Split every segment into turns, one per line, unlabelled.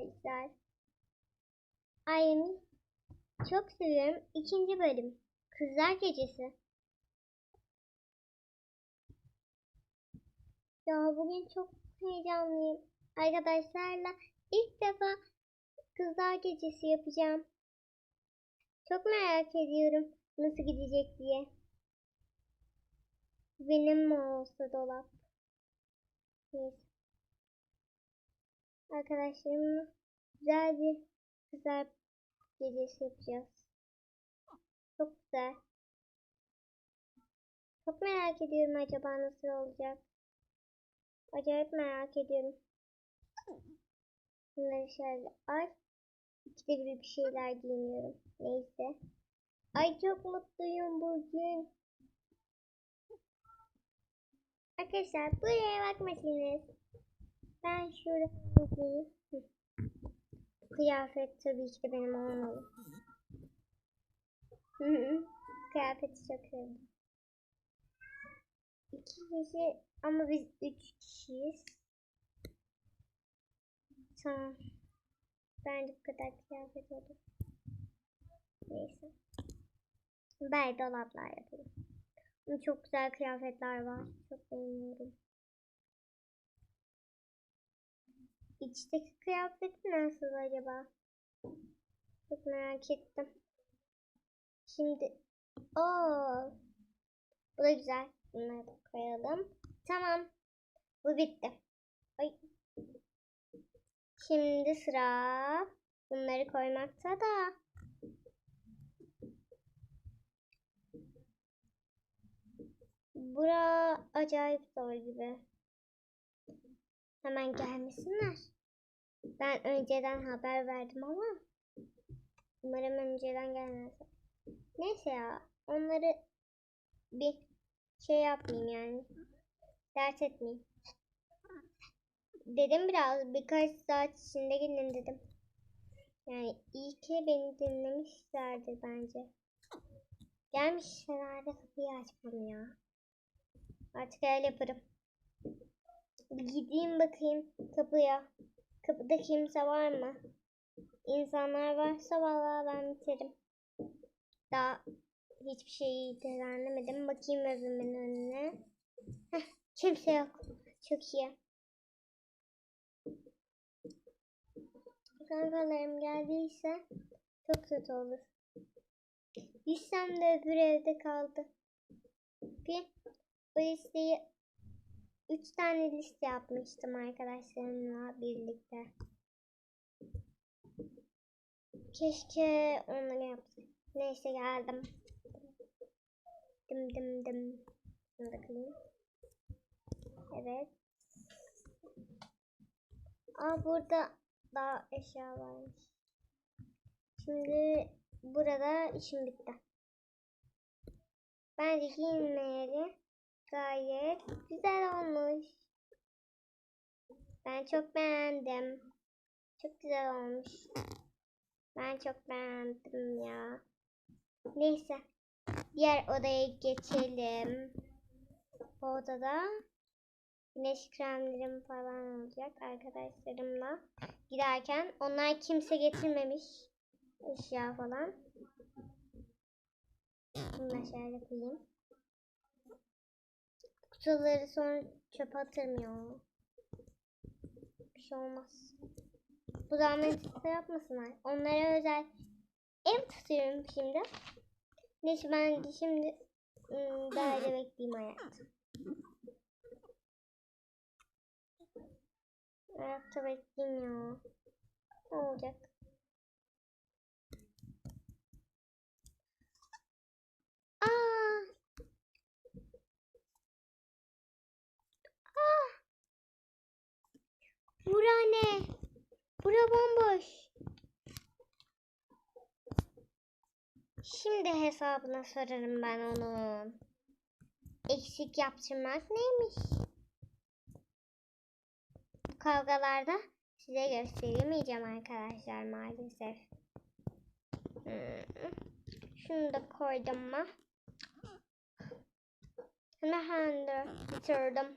arkadaşlar. Ay çok seviyorum. İkinci bölüm. Kızlar Gecesi. Ya bugün çok heyecanlıyım. Arkadaşlarla ilk defa Kızlar Gecesi yapacağım. Çok merak ediyorum nasıl gidecek diye. Benim mi olsa dolap? Neyse. Arkadaşlarımla güzel bir kızlar gecesi yapacağız. Çok güzel. Çok merak ediyorum acaba nasıl olacak. Acayip merak ediyorum. Bunları şöyle ay. İkide bir bir şeyler giyiniyorum. Neyse. Ay çok mutluyum bugün. Arkadaşlar buraya bakmasınız. Ben şurada giyeyim. Kıyafet tabii ki de benim olmalı. Hı hı. Kıyafeti çok sevdim. İki kişi ama biz üç kişiyiz. Tamam. Bence bu kadar kıyafet olur. Neyse. Ben dolaplar yapayım. Çok güzel kıyafetler var. Çok beğeniyorum. İçteki kıyafeti nasıl acaba? Çok merak ettim. Şimdi o bu da güzel. Bunları da koyalım. Tamam. Bu bitti. Ay. Şimdi sıra bunları koymakta da. Bura acayip zor gibi. Hemen gelmesinler. Ben önceden haber verdim ama umarım önceden gelmezler. Neyse ya onları bir şey yapmayayım yani. Dert etmeyeyim. Dedim biraz birkaç saat içinde gelin dedim. Yani iyi ki beni dinlemişlerdir bence. Gelmişlerdi kapıyı açmam ya. Artık öyle yaparım. Gideyim bakayım kapıya. Kapıda kimse var mı? İnsanlar varsa vallahi ben biterim. Daha hiçbir şeyi düzenlemedim. Bakayım evimin önüne. Heh, kimse yok. Çok iyi. Kankalarım geldiyse çok kötü olur. Düşsem de öbür evde kaldı. Bir bu üç tane liste yapmıştım arkadaşlarımla birlikte. Keşke onları yapsaydım. Neyse geldim. Dım dım dım. Şunu da kılayım. Evet. Aa burada daha eşya varmış. Şimdi burada işim bitti. Bence giyinmeyeli gayet güzel olmuş. Ben çok beğendim. Çok güzel olmuş. Ben çok beğendim ya. Neyse. Diğer odaya geçelim. Bu odada güneş kremlerim falan olacak arkadaşlarımla giderken. Onlar kimse getirmemiş eşya falan. Bunu şöyle koyayım. Kutuları sonra çöpe atırım ya. Bir şey olmaz. Bu zahmet yapmasınlar. Onlara özel ev tutuyorum şimdi. Neyse ben de şimdi ım, daire bekleyeyim hayatım. Ayakta bekleyeyim ya. Ne olacak? Aa! Bura ne? Bura bomboş. Şimdi hesabına sorarım ben onun. Eksik yaptırmak neymiş? Bu kavgalarda size gösteremeyeceğim arkadaşlar maalesef. Hmm. Şunu da koydum mu? Hemen bitirdim.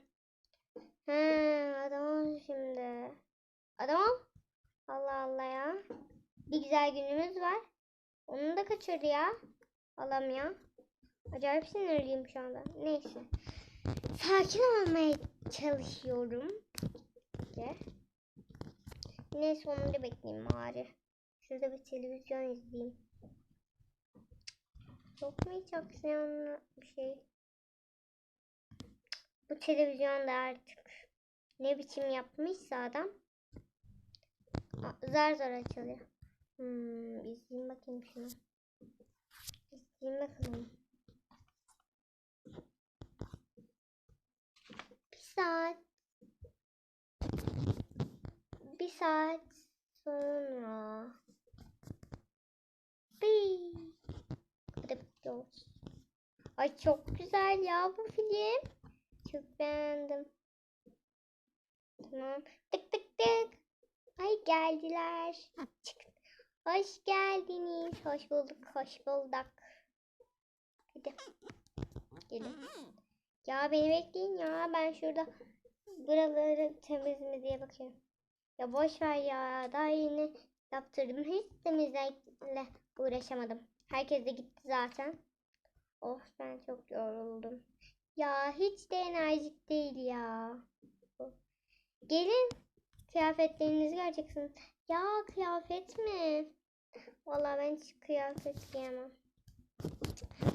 He, adam ol şimdi. Adam ol. Allah bir güzel günümüz var. Onu da kaçırdı ya. Allah'ım ya. Acayip sinirliyim şu anda. Neyse. Sakin olmaya çalışıyorum. De. Neyse onu da bekleyeyim bari. Şurada bir televizyon izleyeyim. Yok mu hiç aksiyonlu bir şey? Bu televizyon da artık ne biçim yapmışsa adam a- zar zor açılıyor. Hmm, izleyeyim bakayım şunu. İzleyeyim bakalım. Bir saat bir saat sonra bir Hadi. Ay çok güzel ya bu film. Çok beğendim. Tamam. Tık tık tık. Ay geldiler. Çık. Hoş geldiniz. Hoş bulduk. Hoş bulduk. Hadi. Gelin. Ya beni bekleyin ya. Ben şurada buraları temiz mi diye bakıyorum. Ya boş ver ya. Daha yeni yaptırdım. Hiç temizlikle uğraşamadım. Herkes de gitti zaten. Of ben çok yoruldum. Ya hiç de enerjik değil ya. Gelin kıyafetlerinizi göreceksiniz. Ya kıyafet mi? Vallahi ben hiç kıyafet giyemem.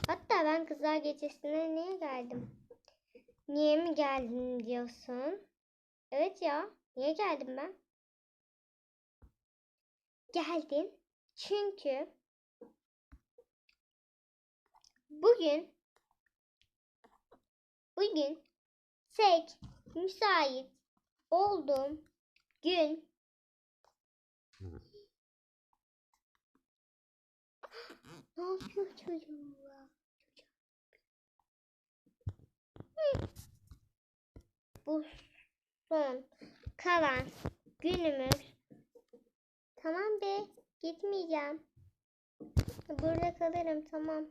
Hatta ben kızlar gecesine niye geldim? Niye mi geldin diyorsun? Evet ya. Niye geldim ben? Geldin. Çünkü bugün bugün tek müsait olduğum gün ne yapıyor çocuğa? Bu son kalan günümüz. Tamam be gitmeyeceğim. Burada kalırım tamam.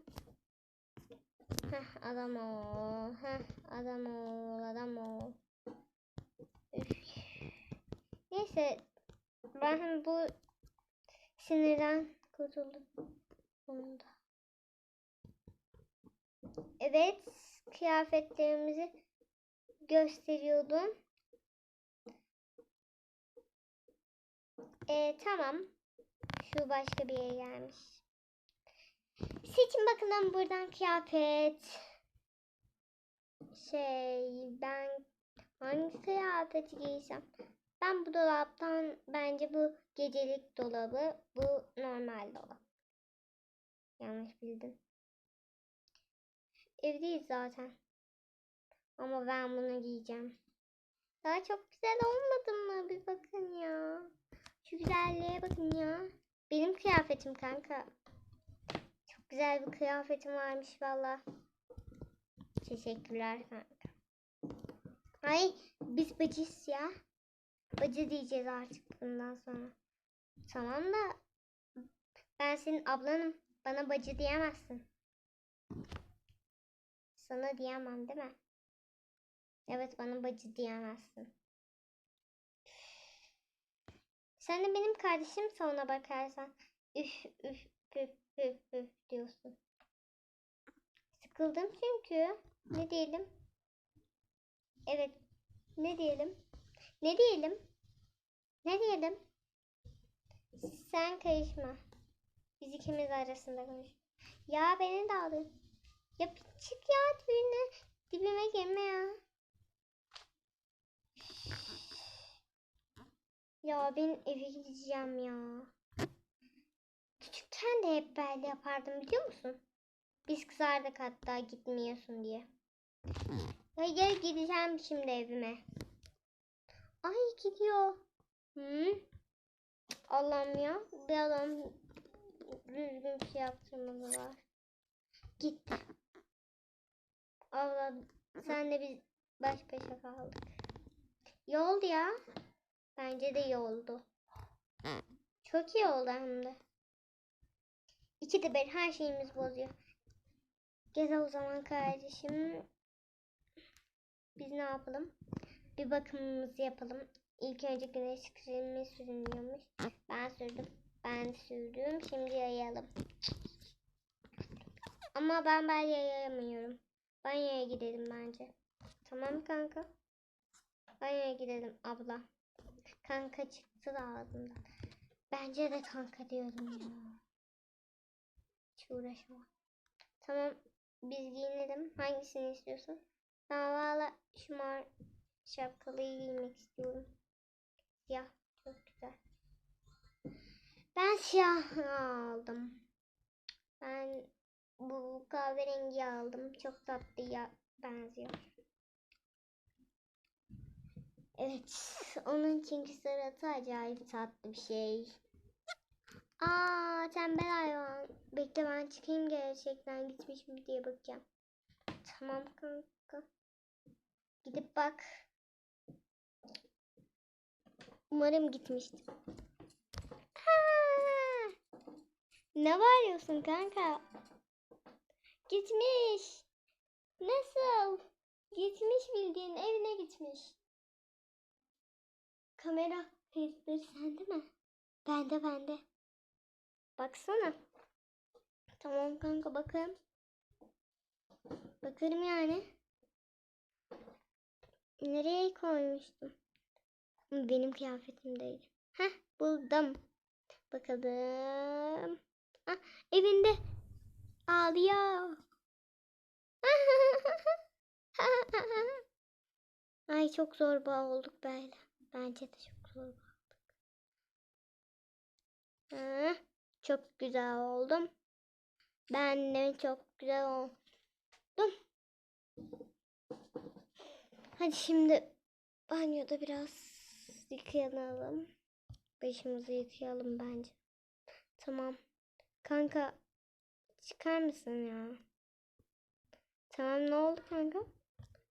Heh adam ol. Heh adam ol. Adam ol. Neyse. Ben bu sinirden kurtuldum. Sonunda. Evet. Kıyafetlerimizi gösteriyordum. Ee, tamam. Şu başka bir yere gelmiş. Seçin bakalım buradan kıyafet. Şey ben hangi kıyafeti giysem? Ben bu dolaptan bence bu gecelik dolabı, bu normal dolap. Yanlış bildim. Evdeyiz zaten. Ama ben bunu giyeceğim. Daha çok güzel olmadı mı? Bir bakın ya. Şu güzelliğe bakın ya. Benim kıyafetim kanka. Çok güzel bir kıyafetim varmış valla. Teşekkürler kanka. Ay biz bacıyız ya. Bacı diyeceğiz artık bundan sonra. Tamam da ben senin ablanım. Bana bacı diyemezsin. Sana diyemem değil mi? Evet bana bacı diyemezsin. Sen de benim kardeşim ona bakarsan. Üf üf üf üf üf diyorsun. Sıkıldım çünkü. Ne diyelim? Evet. Ne diyelim? Ne diyelim? Ne diyelim? Sen karışma. Biz ikimiz arasında konuş. Ya beni de alın. Ya bir çık ya dibine. Dibime girme ya. Ya ben eve gideceğim ya. Küçükken de hep böyle yapardım biliyor musun? Biz kızardık hatta gitmiyorsun diye. Hayır gideceğim şimdi evime. Ay gidiyor. Hı? Allah'ım ya. Bir adam düzgün bir şey yaptırmadılar. Gitti. Allah sen de biz baş başa kaldık. İyi oldu ya. Bence de iyi oldu. Çok iyi oldu hem de. İkide bir her şeyimiz bozuyor. Gel o zaman kardeşim. Biz ne yapalım? Bir bakımımızı yapalım. İlk önce güneş kremi sürünüyormuş. Ben sürdüm. Ben sürdüm. Şimdi yayalım. Ama ben ben yayamıyorum. Banyoya gidelim bence. Tamam kanka. Banyoya gidelim abla. Kanka çıktı da ağzımdan. Bence de kanka diyorum ya. Hiç uğraşamam. Tamam biz giyinelim. Hangisini istiyorsun? Şu mor şapkalıyı giymek istiyorum. Siyah çok güzel. Ben siyah aldım. Ben bu kahverengi aldım. Çok tatlıya benziyor. Evet. Onun çünkü suratı acayip tatlı bir şey. Aa tembel hayvan. Bekle ben çıkayım gerçekten gitmiş mi diye bakacağım. Tamam kanka. Gidip bak. Umarım gitmiştir. Ha! Ne bağırıyorsun kanka? Gitmiş. Nasıl? Gitmiş bildiğin evine gitmiş. Kamera kayıtları sende mi? Bende bende. Baksana. Tamam kanka bakarım. Bakarım yani. Nereye koymuştum? Benim kıyafetimdeydi. Heh buldum. Bakalım. Ah, evinde ağlıyor. Ay çok zorba olduk böyle. Bence de çok zorba olduk. Ah, çok güzel oldum. Ben de çok güzel oldum. Hadi şimdi banyoda biraz yıkayalım. Başımızı yıkayalım bence. Tamam. Kanka çıkar mısın ya? Tamam ne oldu kanka?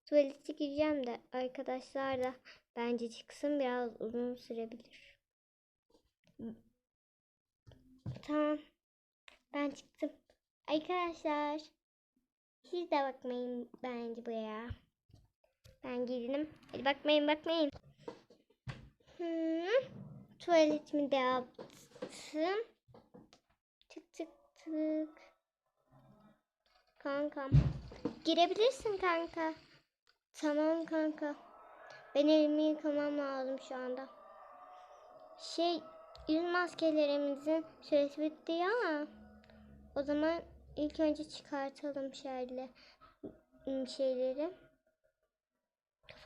Tuvalete gireceğim de arkadaşlar da bence çıksın biraz uzun sürebilir. Tamam. Ben çıktım. Arkadaşlar siz de bakmayın bence buraya. Ben girdim. Hadi bakmayın bakmayın. Hmm. Tuvaletimi de yaptım. Tık tık tık. Kankam. Girebilirsin kanka. Tamam kanka. Ben elimi yıkamam lazım şu anda. Şey yüz maskelerimizin süresi bitti ya. O zaman ilk önce çıkartalım şöyle şeyleri.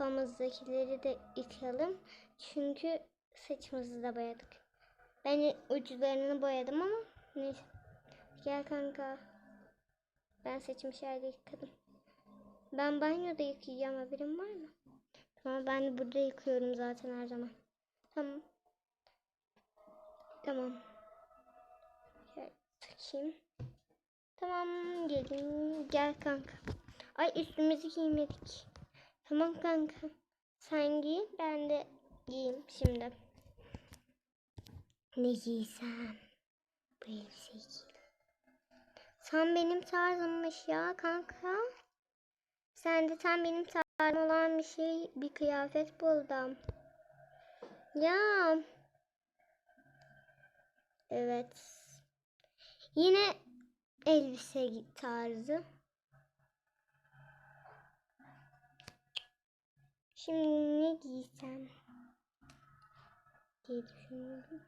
Kafamızdakileri de yıkayalım. Çünkü saçımızı da boyadık. Ben uçlarını boyadım ama neyse. Gel kanka. Ben saçımı şöyle yıkadım. Ben banyoda yıkayacağım haberin var mı? Tamam ben burada yıkıyorum zaten her zaman. Tamam. Tamam. Şöyle takayım. Tamam gelin. Gel kanka. Ay üstümüzü giymedik. Tamam kanka. Sen giy ben de giyeyim şimdi. Ne giysem? Bu elbiseyi giy. Sen benim tarzımmış ya kanka. Sen de tam benim tarzım olan bir şey, bir kıyafet buldum. Ya. Evet. Yine elbise tarzı. Şimdi ne giysem diye düşünüyorum.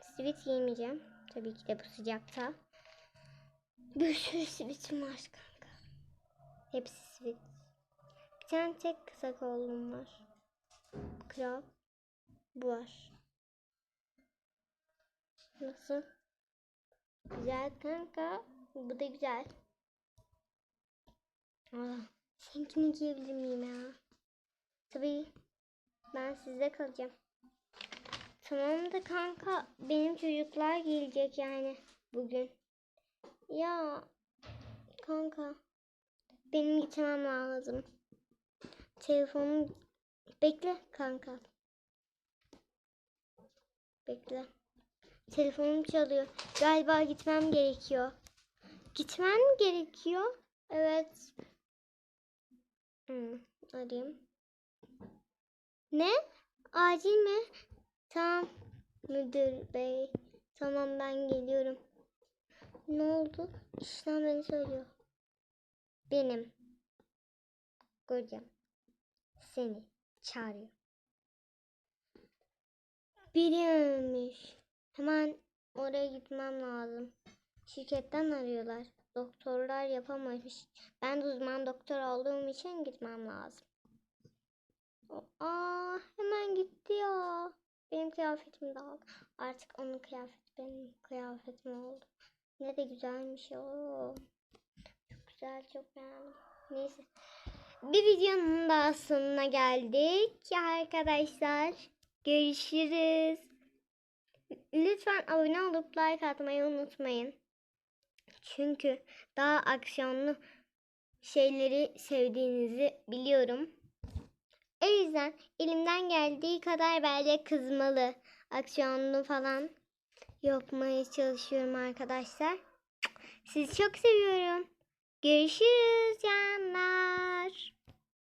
Sivit giymeyeceğim. Tabii ki de bu sıcakta. Bir sürü sivitim var kanka. Hepsi sivit. Bir tane tek kısa kollum var. Kral. Bu var. Nasıl? Güzel kanka. Bu da güzel. Aa, seninkini giyebilir miyim ya? Tabii. Ben sizde kalacağım. Tamam da kanka benim çocuklar gelecek yani bugün. Ya kanka benim gitmem lazım. Telefonum bekle kanka. Bekle. Telefonum çalıyor. Galiba gitmem gerekiyor. Gitmem gerekiyor. Evet. Hmm, arayayım. Ne? Acil mi? Tamam. Müdür bey. Tamam ben geliyorum. Ne oldu? İşten beni söylüyor. Benim. Kocam. Seni çağırıyor. Biri. Hemen oraya gitmem lazım. Şirketten arıyorlar. Doktorlar yapamamış. Ben de uzman doktor olduğum için gitmem lazım. Aa, hemen gitti ya. Benim kıyafetim de aldı. Artık onun kıyafeti benim kıyafetim oldu. Ne de güzelmiş o. Çok güzel, çok beğendim. Neyse. Bir videonun daha sonuna geldik arkadaşlar. Görüşürüz. Lütfen abone olup like atmayı unutmayın. Çünkü daha aksiyonlu şeyleri sevdiğinizi biliyorum. O yüzden elimden geldiği kadar böyle kızmalı, aksiyonlu falan yapmaya çalışıyorum arkadaşlar. Sizi çok seviyorum. Görüşürüz ya.